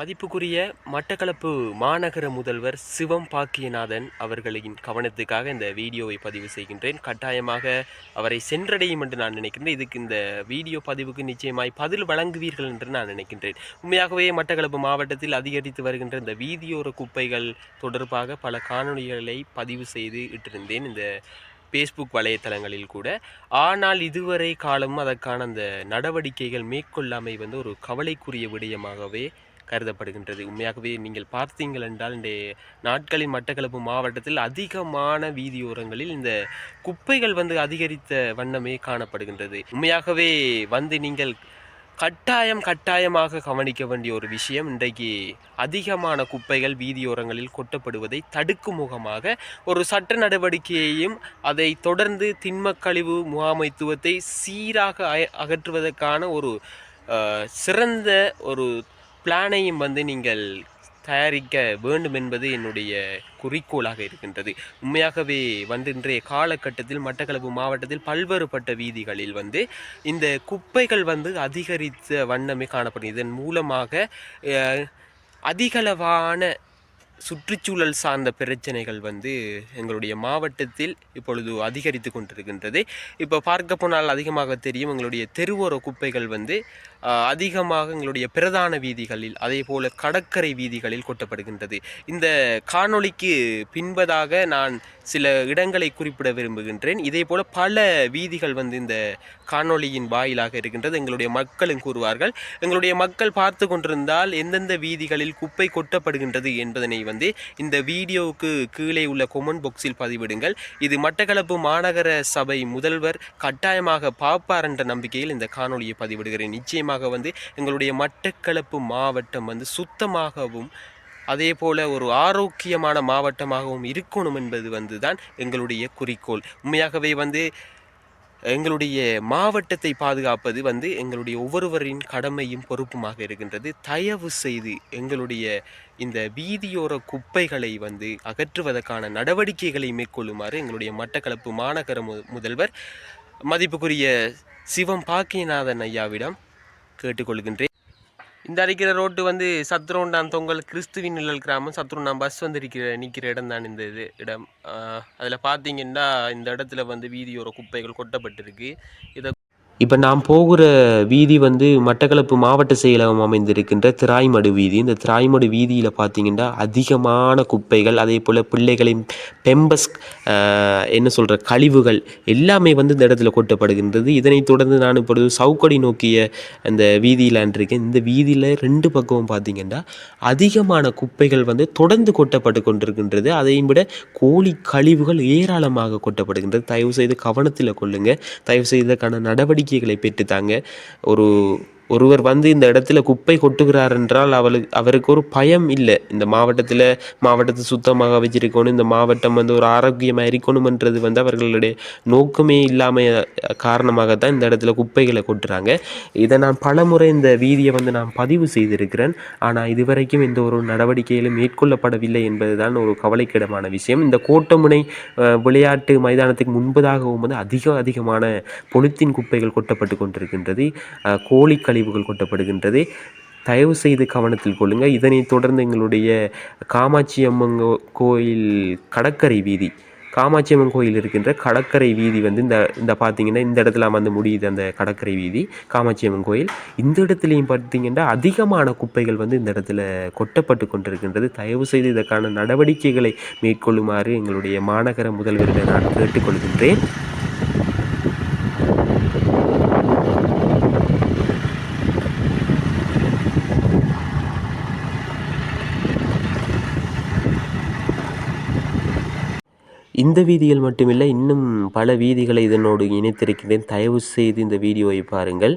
மதிப்புக்குரிய மட்டக்களப்பு மாநகர முதல்வர் சிவம் பாக்கியநாதன் அவர்களின் கவனத்துக்காக இந்த வீடியோவை பதிவு செய்கின்றேன். கட்டாயமாக அவரை சென்றடையும் என்று நான் நினைக்கின்றேன். இதுக்கு இந்த வீடியோ பதிவுக்கு நிச்சயமாய் பதில் வழங்குவீர்கள் என்று நான் நினைக்கின்றேன். உண்மையாகவே மட்டக்களப்பு மாவட்டத்தில் அதிகரித்து வருகின்ற இந்த வீதியோர குப்பைகள் தொடர்பாக பல காணொளிகளை பதிவு செய்து இட்டிருந்தேன். இந்த ஃபேஸ்புக் வலைத்தளங்களில் கூட. ஆனால் இதுவரை காலமும் அதற்கான அந்த நடவடிக்கைகள் மேற்கொள்ளாமை வந்து ஒரு கவலைக்குரிய விடயமாகவே கருதப்படுகின்றது. உண்மையாகவே நீங்கள் பார்த்தீங்கள் என்றால் இந்த நாட்களின் மட்டக்களப்பு மாவட்டத்தில் அதிகமான வீதியோரங்களில் இந்த குப்பைகள் வந்து அதிகரித்த வண்ணமே காணப்படுகின்றது. உண்மையாகவே வந்து நீங்கள் கட்டாயம் கட்டாயமாக கவனிக்க வேண்டிய ஒரு விஷயம் இன்றைக்கு அதிகமான குப்பைகள் வீதியோரங்களில் கொட்டப்படுவதை தடுக்கும் முகமாக ஒரு சட்ட நடவடிக்கையையும் அதை தொடர்ந்து திண்மக்கழிவு முகாமைத்துவத்தை சீராக அகற்றுவதற்கான ஒரு சிறந்த ஒரு பிளானையும் வந்து நீங்கள் தயாரிக்க வேண்டும் என்பது என்னுடைய குறிக்கோளாக இருக்கின்றது. உண்மையாகவே வந்து இன்றைய காலகட்டத்தில் மட்டக்களப்பு மாவட்டத்தில் பல்வேறுபட்ட வீதிகளில் வந்து இந்த குப்பைகள் வந்து அதிகரித்த வண்ணமே காணப்படும் இதன் மூலமாக அதிகளவான சுற்றுச்சூழல் சார்ந்த பிரச்சனைகள் வந்து எங்களுடைய மாவட்டத்தில் இப்பொழுது அதிகரித்து கொண்டிருக்கின்றது. இப்போ பார்க்க போனால் அதிகமாக தெரியும் எங்களுடைய தெருவோர குப்பைகள் வந்து அதிகமாக எங்களுடைய பிரதான வீதிகளில் அதே போல் கடற்கரை வீதிகளில் கொட்டப்படுகின்றது. இந்த காணொளிக்கு பின்பதாக நான் சில இடங்களை குறிப்பிட விரும்புகின்றேன். இதே போல் பல வீதிகள் வந்து இந்த காணொளியின் வாயிலாக இருக்கின்றது. எங்களுடைய மக்களும் கூறுவார்கள் எங்களுடைய மக்கள் பார்த்து கொண்டிருந்தால் எந்தெந்த வீதிகளில் குப்பை கொட்டப்படுகின்றது என்பதனை வந்து இந்த வீடியோவுக்கு கீழே உள்ள கொமெண்ட் பாக்ஸில் பதிவிடுங்கள். இது மட்டக்களப்பு மாநகர சபை முதல்வர் கட்டாயமாக பார்ப்பார் என்ற நம்பிக்கையில் இந்த காணொளியை பதிவிடுகிறேன். நிச்சயமாக வந்து எங்களுடைய மட்டக்களப்பு மாவட்டம் வந்து சுத்தமாகவும் அதே போல் ஒரு ஆரோக்கியமான மாவட்டமாகவும் இருக்கணும் என்பது வந்து தான் எங்களுடைய குறிக்கோள். உண்மையாகவே வந்து எங்களுடைய மாவட்டத்தை பாதுகாப்பது வந்து எங்களுடைய ஒவ்வொருவரின் கடமையும் பொறுப்புமாக இருக்கின்றது. தயவு செய்து எங்களுடைய இந்த வீதியோர குப்பைகளை வந்து அகற்றுவதற்கான நடவடிக்கைகளை மேற்கொள்ளுமாறு எங்களுடைய மட்டக்களப்பு மாநகர மு- முதல்வர் மதிப்புக்குரிய சிவம் பாக்கியநாதன் ஐயாவிடம் கேட்டுக்கொள்கின்றேன். இந்த அடிக்கிற ரோட்டு வந்து சத்ரோண்டான் தொங்கல் கிறிஸ்துவின் நிழல் கிராமம். சத்ரோண்டான் பஸ் வந்து இருக்கிற நிற்கிற இடம் தான் இந்த இது இடம். அதில் பார்த்தீங்கன்னா இந்த இடத்துல வந்து வீதியோர குப்பைகள் கொட்டப்பட்டிருக்கு. இதை இப்போ நாம் போகிற வீதி வந்து மட்டக்களப்பு மாவட்ட செயலகம் அமைந்திருக்கின்ற திராய்மடு வீதி. இந்த திராய்மடு வீதியில் பார்த்தீங்கன்னா அதிகமான குப்பைகள் அதே போல் பிள்ளைகளின் பெம்பஸ் என்ன சொல்கிற கழிவுகள் எல்லாமே வந்து இந்த இடத்துல கொட்டப்படுகின்றது. இதனைத் தொடர்ந்து நான் இப்பொழுது சவுக்கடி நோக்கிய அந்த வீதியில் இருக்கேன் இந்த வீதியில் ரெண்டு பக்கமும் பார்த்தீங்கன்னா அதிகமான குப்பைகள் வந்து தொடர்ந்து கொட்டப்பட்டு கொண்டிருக்கின்றது. அதையும் விட கோழி கழிவுகள் ஏராளமாக கொட்டப்படுகின்றது. தயவு செய்து கவனத்தில் கொள்ளுங்கள் தயவு நடவடிக்கை இதற்கான பெற்றுத்தாங்க. ஒரு ஒருவர் வந்து இந்த இடத்துல குப்பை கொட்டுகிறார் என்றால் அவளுக்கு அவருக்கு ஒரு பயம் இல்லை. இந்த மாவட்டத்தில் மாவட்டத்தை சுத்தமாக வச்சிருக்கணும் இந்த மாவட்டம் வந்து ஒரு ஆரோக்கியமாக இருக்கணுமன்றது வந்து அவர்களுடைய நோக்கமே இல்லாமல் காரணமாக தான் இந்த இடத்துல குப்பைகளை கொட்டுறாங்க. இதை நான் பலமுறை இந்த வீதியை வந்து நான் பதிவு செய்திருக்கிறேன். ஆனால் இதுவரைக்கும் எந்த ஒரு நடவடிக்கையிலும் மேற்கொள்ளப்படவில்லை என்பதுதான் ஒரு கவலைக்கிடமான விஷயம். இந்த கோட்டமுனை விளையாட்டு மைதானத்துக்கு முன்பதாகவும் வந்து அதிக அதிகமான பொலித்தீன் குப்பைகள் கொட்டப்பட்டு கொண்டிருக்கின்றது. அஹ், கழிவுகள் கொட்டப்படுகின்றது. தயவு செய்து கவனத்தில் கொள்ளுங்கள் இதனைத் தொடர்ந்து எங்களுடைய காமாட்சி அம்மன் கோ- கோயில் கடற்கரை வீதி காமாட்சி அம்மன் கோயில் இருக்கின்ற கடற்கரை வீதி வந்து இந்த இந்த பார்த்தீங்கன்னா இந்த இடத்துல வந்து முடியுது அந்த கடற்கரை வீதி காமாட்சி அம்மன் கோயில். இந்த இடத்துலையும் பார்த்தீங்கன்னா அதிகமான குப்பைகள் வந்து இந்த இடத்துல கொட்டப்பட்டு கொண்டிருக்கின்றது. தயவு செய்து இதற்கான நடவடிக்கைகளை மேற்கொள்ளுமாறு எங்களுடைய மாநகர முதல்வரிடம் நான் கேட்டுக்கொள்கின்றேன். இந்த வீதியில் மட்டுமில்லை இன்னும் பல வீதிகளை இதனோடு இணைத்திருக்கின்றேன் தயவு செய்து இந்த வீடியோவை பாருங்கள்.